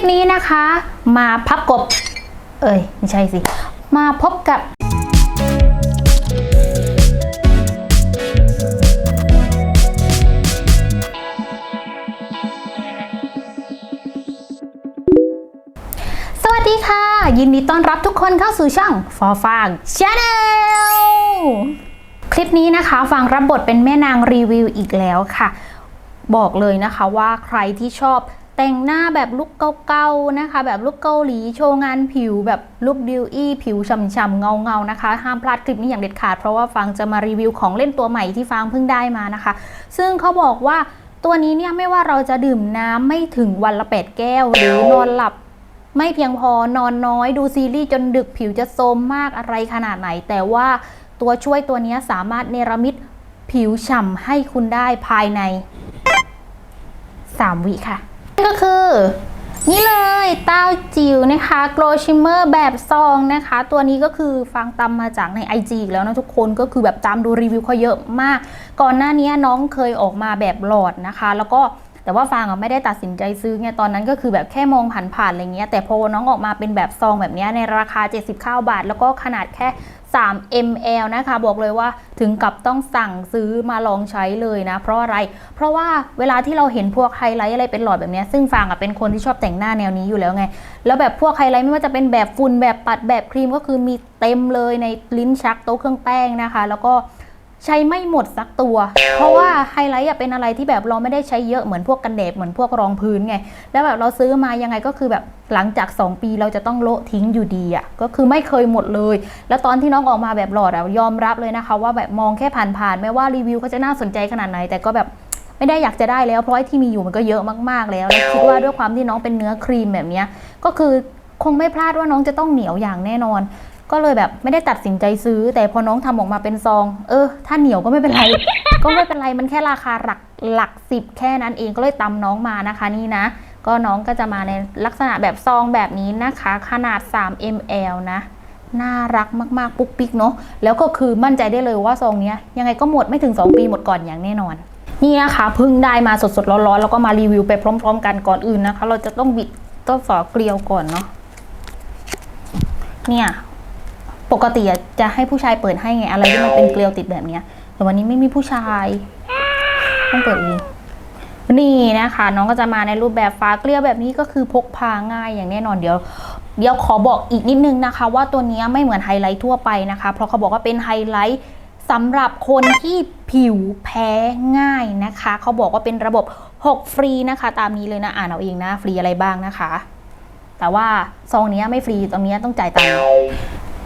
ปนี้นะคะ มาพับกบ เอ้ย ไม่ใช่สิ มาพบกับสวัสดีค่ะ ยินดีต้อนรับทุกคนเข้าสู่ช่อง For Fang Channel คลิปนี้นะคะฟังรับบทเป็นแม่นางรีวิวอีกแล้วค่ะ บอกเลยนะคะว่าใครที่ชอบ แต่งหน้าแบบลุคเก่าๆนะคะ แบบลุคเกาหลีโชว์งานผิวแบบลุคดิวอี้ผิวฉ่ำๆเงาๆนะคะ ห้ามพลาดคลิปนี้อย่างเด็ดขาด เพราะว่าฟังจะมารีวิวของเล่นตัวใหม่ที่ฟังเพิ่งได้มานะคะ ซึ่งเขาบอกว่าตัวนี้เนี่ยไม่ว่าเราจะดื่มน้ำไม่ถึงวันละแปดแก้ว หรือนอนหลับไม่เพียงพอนอนน้อยดูซีรีส์จนดึกผิวจะโทมมากอะไรขนาดไหน แต่ว่าตัวช่วยตัวนี้สามารถเนรมิตผิวฉ่ำให้คุณได้ภายใน 3 วิค่ะ ก็คือ นี่เลยเต้าจิ๋วนะคะ Glow Shimmer แบบซองนะคะ ตัวนี้ก็คือฟังตามาจากใน IG อีกแล้วนะทุกคนก็คือแบบตามดูรีวิวเขาเยอะมาก ก่อนหน้านี้น้องเคยออกมาแบบหลอดนะคะ แล้วก็แต่ว่าฟางอะไม่ได้ตัดสินใจซื้อไงตอนนั้นก็คือแบบแค่มองผ่านๆอะไรเงี้ยแต่พอน้องออกมาเป็นแบบซองแบบนี้ในราคา 79 บาท แล้วก็ขนาดแค่ 3 ml นะคะบอกเลยว่าถึงกับต้องสั่งซื้อมาลองใช้เลยนะ เพราะอะไร เพราะว่าเวลาที่เราเห็นพวกไฮไลท์อะไรเป็นหลอดแบบนี้ซึ่งฟางอะเป็นคนที่ชอบแต่งหน้าแนวนี้อยู่แล้วไง แล้วแบบพวกไฮไลท์ไม่ว่าจะเป็นแบบฝุ่นแบบปัดแบบครีมก็คือมีเต็มเลยในลิ้นชักโต๊ะเครื่องแป้งนะคะ แล้วก็ ใช้ไม่หมดสักตัว เพราะว่าไฮไลท์เป็นอะไรที่แบบเราไม่ได้ใช้เยอะเหมือนพวกกันแดดเหมือนพวกรองพื้นไง แล้วแบบเราซื้อมายังไงก็คือแบบหลังจาก 2 ปีเราจะต้องโละทิ้งอยู่ดีอะก็คือไม่เคยหมดเลย แล้วตอนที่น้องออกมาแบบหลอดอะยอมรับเลยนะคะ ว่าแบบมองแค่ผ่านๆไม่ว่ารีวิวเขาจะน่าสนใจขนาดไหน แต่ก็แบบไม่ได้อยากจะได้แล้วเพราะที่มีอยู่มันก็เยอะมากๆแล้วแล้วคิดว่าด้วยความที่น้องเป็นเนื้อครีมแบบนี้ก็คือคงไม่พลาดว่าน้องจะต้องเหนียวอย่างแน่นอน ก็เลยแบบไม่ได้ตัดสินใจซื้อ แต่พอน้องทำออกมาเป็นซอง เออ ถ้าเหนียวก็ไม่เป็นไร ก็ไม่เป็นไรมันแค่ราคาหลักหลักสิบแค่นั้นเองก็เลยตำน้องมานะคะนี่นะ ก็น้องก็จะมาในลักษณะแบบซองแบบนี้นะคะ ขนาด 3 ml นะน่ารักมากๆ ปุ๊กปิ๊กเนาะแล้วก็คือมั่นใจได้เลยว่าซองเนี้ยยังไงก็หมดไม่ถึง 2 ปีหมดก่อนอย่างแน่นอน นี่นะคะเพิ่งได้มาสดๆร้อนๆแล้วก็มารีวิวไปพร้อม ๆ กันก่อนอื่นนะคะ เราจะต้องบิดต้นฝอเกลียวก่อนเนาะเนี่ย ปกติจะให้ผู้ชายเปิดให้ไง อะไรที่มันเป็นเกลียวติดแบบเนี้ย แต่วันนี้ไม่มีผู้ชายต้องเปิดเองนี่นะคะ น้องก็จะมาในรูปแบบฟ้าเกลียวแบบนี้ก็คือพกพาง่ายอย่างแน่นอนเดี๋ยว เดี๋ยวขอบอกอีกนิดนึงนะคะ ว่าตัวนี้ไม่เหมือนไฮไลท์ทั่วไปนะคะ เพราะเขาบอกว่าเป็นไฮไลท์สำหรับคนที่ผิวแพ้ง่ายนะคะ เขาบอกว่าเป็นระบบ 6 ฟรีนะคะ ตามนี้เลยนะอ่านเอาเองนะฟรีอะไรบ้างนะคะ แต่ว่าซองนี้ไม่ฟรีตรงนี้ต้องจ่ายตังค์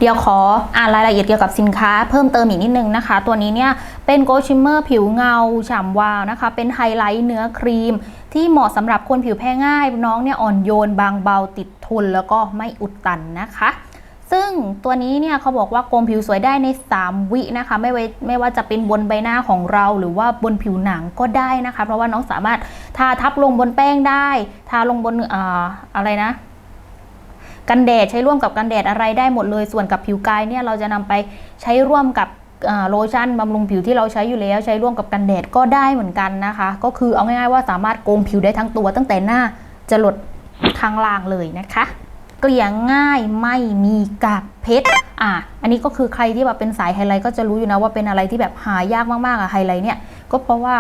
ดี๋ยวขออ่านรายละเอียดเกี่ยวกับสินค้าเพิ่มเติมอีกนิดนึงนะคะ ตัวนี้เนี่ยเป็นโกชิมเมอร์ผิวเงาฉ่ำวาวนะคะ เป็นไฮไลท์เนื้อครีม ที่เหมาะสำหรับคนผิวแพ้ง่าย น้องเนี่ยอ่อนโยนบางเบาติดทนแล้วก็ไม่อุดตันนะคะซึ่งตัวนี้เนี่ยเขาบอกว่าโกมผิวสวยได้ใน 3 วินะคะไม่ไว้ไม่ว่าจะเป็นบนใบหน้าของเราหรือว่าบนผิวหนังก็ได้นะคะ เพราะว่าน้องสามารถทาทับลงบนแป้งได้ ทาลงบนอ่าอะไรนะ กันแดดใช้ร่วมกับกันแดดอะไรได้หมดเลย ส่วนกับผิวกายเนี่ยเราจะนำไปใช้ร่วมกับโลชั่นบำรุงผิวที่เราใช้อยู่แล้วใช้ร่วมกับกันแดดก็ได้เหมือนกันนะคะ ก็คือเอาง่ายๆว่าสามารถโกงผิวได้ทั้งตัวตั้งแต่หน้าจะหลดข้างล่างเลยนะคะ เกลี่ยง่ายไม่มีกากเพชรอะอันนี้ก็คือใครที่แบบเป็นสายไฮไลท์ก็จะรู้อยู่นะว่าเป็นอะไรที่แบบหายากมากๆอะไฮไลท์เนี่ยก็เพราะว่า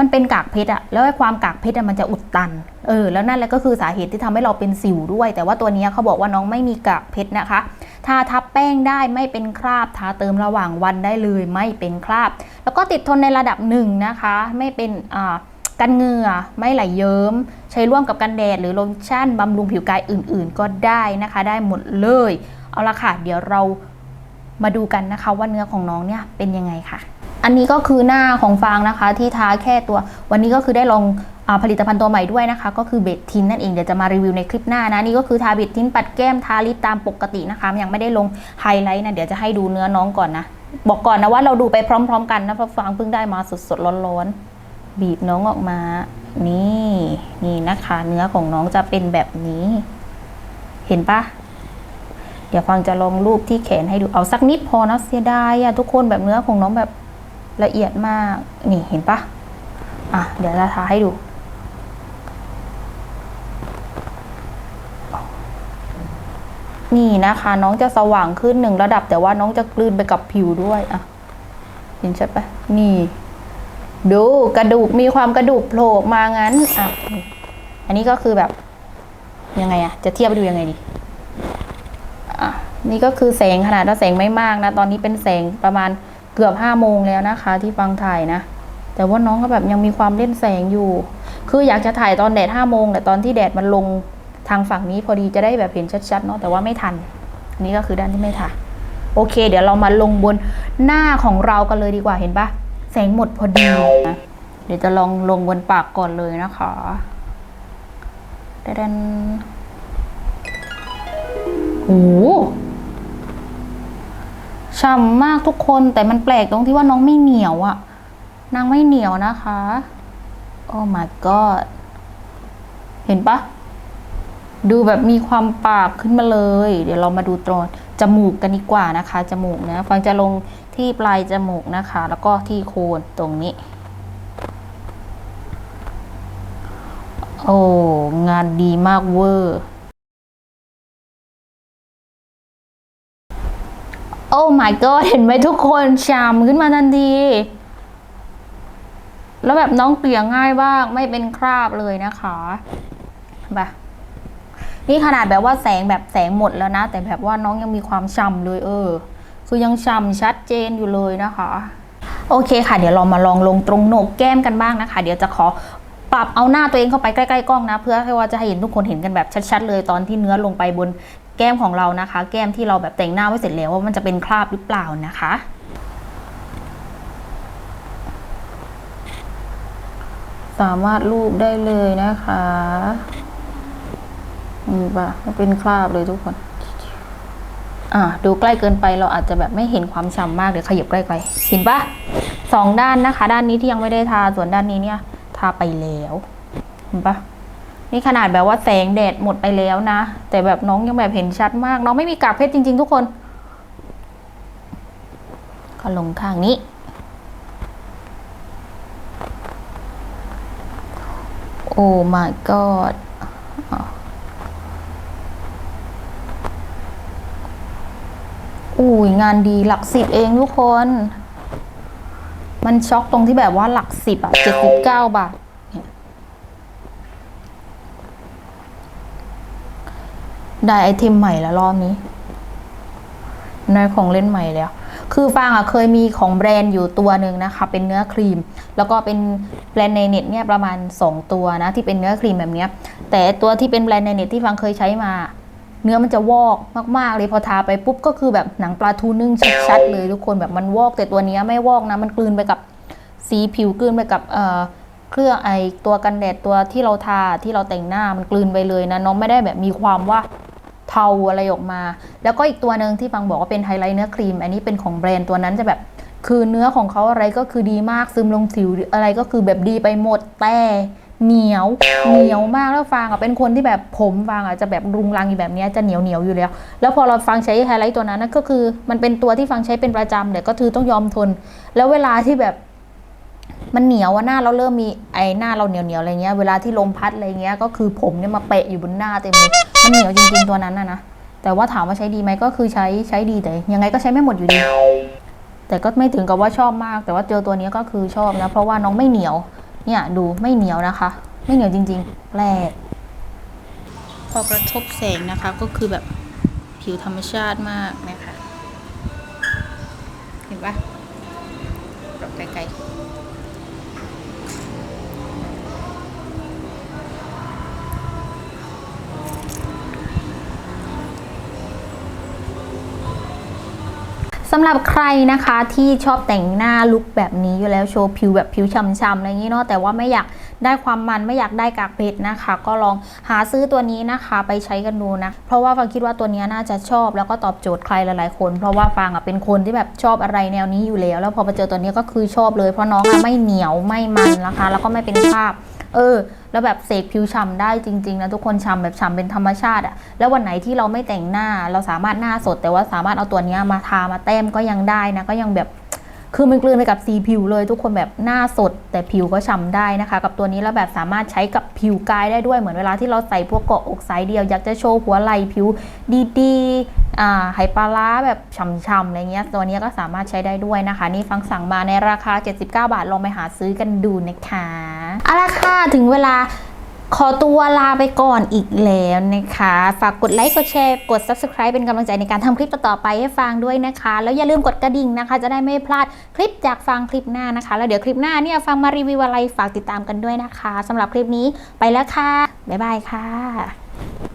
มันเป็นกากเพชรอะแล้วความกากเพชรอะมันจะอุดตัน เออ แล้วนั่นแหละก็คือสาเหตุที่ทำให้เราเป็นสิวด้วย แต่ว่าตัวนี้เขาบอกว่าน้องไม่มีกากเพชรนะคะ ทาทับแป้งได้ไม่เป็นคราบ ทาเติมระหว่างวันได้เลยไม่เป็นคราบ แล้วก็ติดทนในระดับหนึ่งนะคะ ไม่เป็นอ่ากันเหงื่อไม่ไหลเยิ้ม ใช้ร่วมกับกันแดดหรือโลชั่นบำรุงผิวกายอื่น ๆ ก็ได้นะคะ ได้หมดเลย เอาละค่ะ เดี๋ยวเรามาดูกันนะคะว่าเนื้อของน้องเนี่ยเป็นยังไงค่ะ อันนี้ก็คือหน้าของฟางนะคะ ที่ทาแค่ตัว วันนี้ก็คือได้ลองอผลิตภัณฑ์ตัวใหม่ด้วยนะคะ ก็คือเบดทินนั่นเองเดี๋ยวจะมารีวิวในคลิปหน้านะนี่ก็คือทาเบดทินปัดแก้มทาลิปตามปกตินะคะ ยังไม่ได้ลงไฮไลท์นะเดี๋ยวจะให้ดูเนื้อน้องก่อนนะบอกก่อนนะว่าเราดูไปพร้อม ๆ กันนะเพราะฟางเพิ่งได้มาสดๆร้อนๆบีบน้องออกมา นี่นี่นะคะ เนื้อของน้องจะเป็นแบบนี้ เห็นปะเดี๋ยวฟังจะลองรูปที่แขนให้ดูเอาสักนิดพอนะเสียดายอะทุกคนแบบเนื้อของน้องแบบ ละเอียดมาก นี่เห็นปะอะ เดี๋ยวจะทาให้ดูนี่นะคะ น้องจะสว่างขึ้นหนึ่งระดับ แต่ว่าน้องจะกลืนไปกับผิวด้วยอะเห็นใช่ปะนี่ ดูกระดูกมีความกระดูกโผล่มางั้นอะอันนี้ก็คือแบบ ยังไงอะจะเทียบไปดูยังไงดีอะนี่ก็คือแสงขนาดว่าแสงไม่มากนะ ตอนนี้เป็นแสงประมาณ กือบห้าโมงแล้วนะคะ ที่ฟังถ่ายนะ แต่ว่าน้องก็แบบยังมีความเล่นแสงอยู่ คืออยากจะถ่ายตอนแดดห้าโมงแต่ตอนที่แดดมันลงทางฝั่งนี้พอดีจะได้แบบเห็นชัดๆเนาะแต่ว่าไม่ทัน นี่ก็คือด้านที่ไม่ทันโอเค เดี๋ยวเรามาลงบนหน้าของเรากันเลยดีกว่าเห็นปะแสงหมดพอดีนะเดี๋ยวจะลองลงบนปากก่อนเลยนะคะเดนโอ้ ฉ่ำมากทุกคนแต่มันแปลกตรงที่ว่าน้องไม่เหนียวอะนางไม่เหนียวนะคะ โอ้ my god เห็นปะดูแบบมีความปากขึ้นมาเลย เดี๋ยวเรามาดูตรงจมูกกันดีกว่านะคะ จมูกนะฟังจะลงที่ปลายจมูกนะคะ แล้วก็ที่โคนตรงนี้ โอ้ งานดีมากเวอร์ โอ้ my god เห็นไหมทุกคนชามขึ้นมาทันที แล้วแบบน้องเกลี่ยง่ายบ้างไม่เป็นคราบเลยนะคะแบบนี่ขนาดแบบว่าแสงแบบแสงหมดแล้วนะ แต่แบบว่าน้องยังมีความฉ่ำเลยเออ คือยังฉ่ำชัดเจนอยู่เลยนะคะ โอเคค่ะ เดี๋ยวเรามาลองลงตรงโหนกแก้มกันบ้างนะคะ เดี๋ยวจะขอปรับเอาหน้าตัวเองเข้าไปใกล้ๆกล้องนะ เพื่อให้ว่าจะให้เห็นทุกคนเห็นกันแบบชัดๆเลยตอนที่เนื้อลงไปบน แก้มของเรานะคะ แก้มที่เราแบบแต่งหน้าไว้เสร็จแล้วว่ามันจะเป็นคราบหรือเปล่านะคะสามารถลูบได้เลยนะคะนี่ปะมันเป็นคราบเลยทุกคน อ่าดูใกล้เกินไปเราอาจจะแบบไม่เห็นความฉ่ำมากเดี๋ยวขยับใกล้ๆเห็นปะสองด้านนะคะ ด้านนี้ที่ยังไม่ได้ทาส่วนด้านนี้เนี่ย ทาไปแล้ว เห็นปะ นี่ขนาดแบบว่าแสงแดดหมดไปแล้วนะ แต่แบบน้องยังแบบเห็นชัดมาก น้องไม่มีกากเพชรจริง ๆ ทุกคน ก็ลงข้างนี้ โอ้ my god อุ้ยงานดีหลักสิบเองทุกคน มันช็อกตรงที่แบบว่าหลักสิบอะเจ็ดสิบเก้าบาทเนี่ย ได้ไอเทมใหม่แล้วรอบนี้ได้ของเล่นใหม่แล้ว คือฟางอะเคยมีของแบรนด์อยู่ตัวหนึ่งนะคะ เป็นเนื้อครีม แล้วก็เป็นแบรนด์ในเน็ตเนี่ยประมาณ 2 ตัวนะที่เป็นเนื้อครีมแบบเนี้ย แต่ตัวที่เป็นแบรนด์ในเน็ตที่ฟังเคยใช้มา เนื้อมันจะวอกมากๆเลยพอทาไปปุ๊บก็คือแบบหนังปลาทูนึ่งชัดๆเลยทุกคนแบบมันวอก แต่ตัวนี้ไม่วอกนะมันกลืนไปกับสีผิวกลืนไปกับเอ่อเครื่องไอตัวกันแดดตัวที่เราทาที่เราแต่งหน้ามันกลืนไปเลยนะน้องไม่ได้แบบมีความว่า เทาอะไรออกมา แล้วก็อีกตัวหนึ่งที่ฟังบอกว่าเป็นไฮไลท์เนื้อครีม อันนี้เป็นของแบรนด์ตัวนั้นจะแบบ คือเนื้อของเขาอะไรก็คือดีมากซึมลงผิวอะไรก็คือแบบดีไปหมดแต่เหนียวเหนียวมากแล้วฟางอะเป็นคนที่แบบผมฟางอะจะแบบรุงรังอยู่แบบนี้จะเหนียวเหนียวอยู่แล้ว แล้วพอเราฟังใช้ไฮไลท์ตัวนั้นนะก็คือมันเป็นตัวที่ฟังใช้เป็นประจำแต่ก็คือต้องยอมทน แล้วเวลาที่แบบมันเหนียวว่าหน้าเราเริ่มมีไอหน้าเราเหนียวเหนียวอะไรเงี้ยเวลาที่ลมพัดอะไรเงี้ยก็คือผมเนี่ยมาเปะอยู่บนหน้าเต็มเลย มันเหนียวจริงๆตัวนั้นนะนะแต่ว่าถามว่าใช้ดีไหมก็คือใช้ใช้ดีแต่ยังไงก็ใช้ไม่หมดอยู่ดี แต่ก็ไม่ถึงกับว่าชอบมาก แต่ว่าเจอตัวนี้ก็คือชอบนะ เพราะว่าน้องไม่เหนียว เนี่ยดูไม่เหนียวนะคะ ไม่เหนียวจริง ๆ แปลกพอกระทบแสงนะคะก็คือแบบผิวธรรมชาติมากนะคะ เห็นปะปรับไกลๆ สำหรับใครนะคะที่ชอบแต่งหน้าลุคแบบนี้อยู่แล้วโชว์ผิวแบบผิวช่ำๆอะไรอย่างนี้เนาะแต่ว่าไม่อยากได้ความมันไม่อยากได้กากเพชรนะคะ ก็ลองหาซื้อตัวนี้นะคะไปใช้กันดูนะ เพราะว่าฟังคิดว่าตัวนี้น่าจะชอบแล้วก็ตอบโจทย์ใครหลายๆคน เพราะว่าฟังอะเป็นคนที่แบบชอบอะไรแนวนี้อยู่แล้ว แล้วพอมาเจอตัวนี้ก็คือชอบเลย เพราะน้องไม่เหนียวไม่มันนะคะ แล้วก็ไม่เป็นคราบเออ แล้วแบบเสกผิวฉ่ำได้จริงๆนะทุกคนฉ่ำแบบฉ่ำเป็นธรรมชาติอะแล้ววันไหนที่เราไม่แต่งหน้าเราสามารถหน้าสด แต่ว่าสามารถเอาตัวนี้มาทามาแต้มก็ยังได้นะก็ยังแบบคือมันกลืนไปกับสีผิวเลยทุกคนแบบหน้าสด แต่ผิวก็ฉ่ำได้นะคะ กับตัวนี้แล้วแบบสามารถใช้กับผิวกายได้ด้วยเหมือนเวลาที่เราใส่พวกเกาะอกไซส์เดียว อยากจะโชว์หัวไหล่ผิวดีๆอ่าไหปลาร้าแบบฉ่ำๆอะไรเงี้ยตัวนี้ก็สามารถใช้ได้ด้วยนะคะ นี่ฟังสั่งมาในราคา 79 บาทลองไปหาซื้อกันดูนะคะ เอาละค่ะ ถึงเวลาขอตัวลาไปก่อนอีกแล้วนะคะ ฝากกดไลค์กดแชร์กด subscribe เป็นกำลังใจในการทำคลิปต่อๆไปให้ฟังด้วยนะคะ แล้วอย่าลืมกดกระดิ่งนะคะ จะได้ไม่พลาดคลิปจากฟังคลิปหน้านะคะ แล้วเดี๋ยวคลิปหน้าเนี่ยฟังมารีวิวอะไรฝากติดตามกันด้วยนะคะสำหรับคลิปนี้ไปแล้วค่ะ บ๊ายบายค่ะ